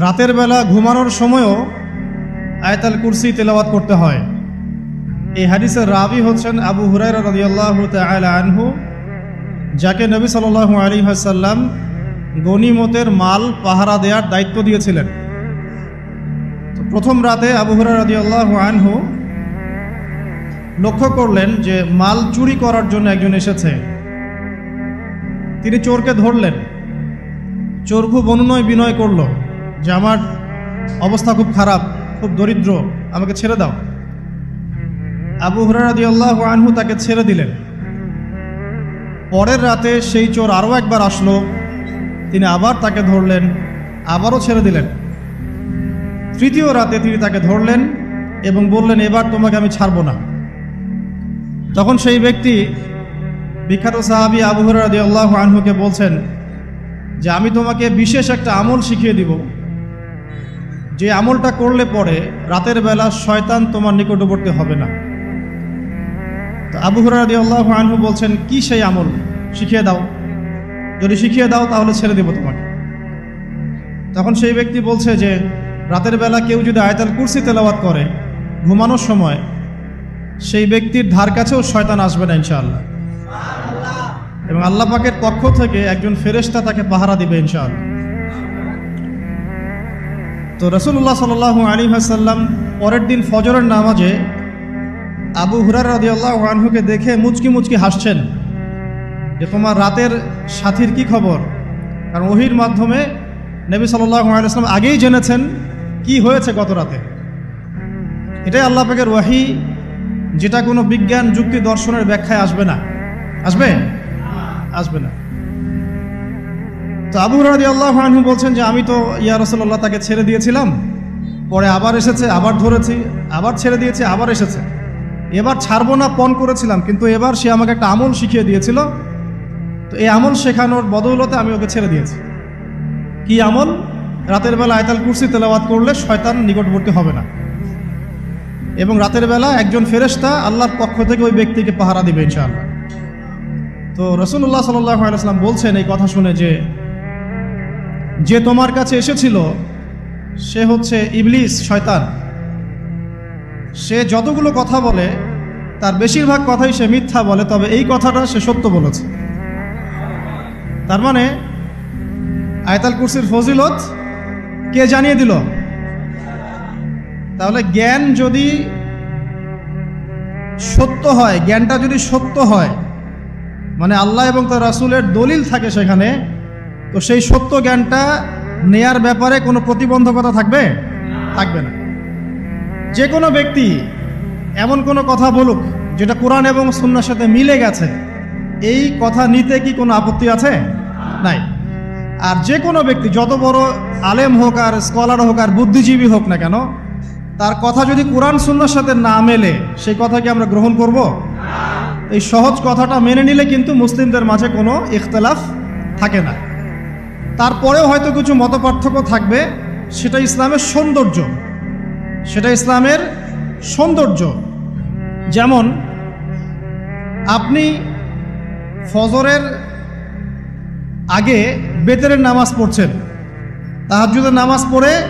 রাতের বেলা ঘুমানোর সময়ও আয়তাল কুরসি তেলাওয়াত করতে হয়। এই হাদিসের রাবি হচ্ছেন আবু হুরাইরা রাদিয়াল্লাহু আনহু, যাকে নবী সাল্লাল্লাহু আলাইহি ওয়াসাল্লাম গনিমতের মাল পাহারা দেওয়ার দায়িত্ব দিয়েছিলেন। প্রথম রাতে আবু হুরাইরা রাদিয়াল্লাহু আনহু লক্ষ্য করলেন যে মাল চুরি করার জন্য একজন এসেছে। তিনি চোরকে ধরলেন। চোর খুব অনুনয় বিনয় করল। যে আমার অবস্থা খুব খারাপ, খুব দরিদ্র, আমাকে ছেড়ে দাও। আবু হুরারাদি আল্লাহ আনহু তাকে ছেড়ে দিলেন। পরের রাতে সেই চোর আরও একবার আসলো। তিনি আবার তাকে ধরলেন, আবারও ছেড়ে দিলেন। তৃতীয় রাতে তিনি তাকে ধরলেন এবং বললেন, এবার তোমাকে আমি ছাড়বো না। তখন সেই ব্যক্তি বিখ্যাত সাহাবি আবু হুরারাদি আল্লাহ আনহুকে বলছেন যে, আমি তোমাকে বিশেষ একটা আমল শিখিয়ে দিব। যে আমলটা করলে পরে রাতের বেলা শয়তান তোমার নিকটবর্তী হবে না। তো আবু হুরাদি আল্লাহ আনহু বলছেন, কি সেই আমল? শিখিয়ে দাও। যদি শিখিয়ে দাও তাহলে ছেড়ে দেব তোমাকে। তখন সেই ব্যক্তি বলছে যে, রাতের বেলা কেউ যদি আয়তাল কুরসি তেলাওয়াত করে, ঘুমানোর সময়, সেই ব্যক্তির ধার কাছেও শয়তান আসবে না ইনশাআল্লাহ। এবং আল্লাহ পাকের পক্ষ থেকে একজন ফেরেশতা তাকে পাহারা দিবে ইনশাআল্লাহ। তো রসুল্লাহ সাল আলী হাসাল্লাম পরের দিন ফজরের নামাজে আবু হুরার রাজি আল্লাহ আনহুকে দেখে মুচকি মুচকি হাসছেন যে, তোমার রাতের সাথীর কি খবর? কারণ ওহির মাধ্যমে নবী সাল্লাহ আলাইসলাম আগেই জেনেছেন কি হয়েছে গত রাতে। এটাই আল্লাহ পাকের ওয়াহি, যেটা কোনো বিজ্ঞান, যুক্তি, দর্শনের ব্যাখ্যায় আসবে না। আসবে? আসবে না। তো আবু রাদি আল্লাহ আনহু বলছেন যে, আমি তো ইয়া রসল্লাহ তাকে ছেড়ে দিয়েছিলাম। পরে আবার এসেছে, আবার ধরেছি, আবার ছেড়ে দিয়েছি, আবার এসেছে। এবার ছাড়বো না, পণ করেছিলাম, কিন্তু এবার সে আমাকে একটা আমল শিখিয়ে দিয়েছিল। তো এই আমল শেখানোর বদৌলতে আমি ওকে ছেড়ে দিয়েছি। কি আমল? রাতের বেলা আয়তাল কুরসি তেলাওয়াত করলে শয়তান নিকটবর্তী হবে না। এবং রাতের বেলা একজন ফেরেশতা আল্লাহর পক্ষ থেকে ওই ব্যক্তিকে পাহারা দিবে ইনশাআল্লাহ। তো রসুল্লাহ সাল্লাহ বলছেন এই কথা শুনে যে যে তোমার কাছে এসেছিল, সে হচ্ছে ইবলিস, শয়তান। সে যতগুলো কথা বলে, তার বেশিরভাগ কথাই সে মিথ্যা বলে, তবে এই কথাটা সে সত্য বলেছে। তার মানে আয়তাল কুরসির ফজিলত কে জানিয়ে দিল? তাহলে জ্ঞান যদি সত্য হয়, জ্ঞানটা যদি সত্য হয় মানে আল্লাহ এবং তার রাসুলের দলিল থাকে সেখানে তো সেই সত্য জ্ঞানটা নেয়ার ব্যাপারে কোনো প্রতিবন্ধকতা থাকবে? থাকবে না। যে কোনো ব্যক্তি এমন কোনো কথা বলুক, যেটা কোরআন এবং সুন্নার সাথে মিলে গেছে, এই কথা নিতে কি কোনো আপত্তি আছে? নাই। আর যে কোনো ব্যক্তি, যত বড় আলেম হোক আর স্কলার হোক আর বুদ্ধিজীবী হোক না কেন, তার কথা যদি কোরআন সুন্নার সাথে না মেলে, সেই কথা কি আমরা গ্রহণ করব? এই সহজ কথাটা মেনে নিলে কিন্তু মুসলিমদের মাঝে কোনো ইখতলাফ থাকে না। তারপরেও হয়তো কিছু মতপার্থক্য থাকবে, সেটা ইসলামের সৌন্দর্য। সেটা ইসলামের সৌন্দর্য। যেমন, আপনি ফজরের আগে বেতেরের নামাজ পড়ছেন তাহাজুদের নামাজ পড়ে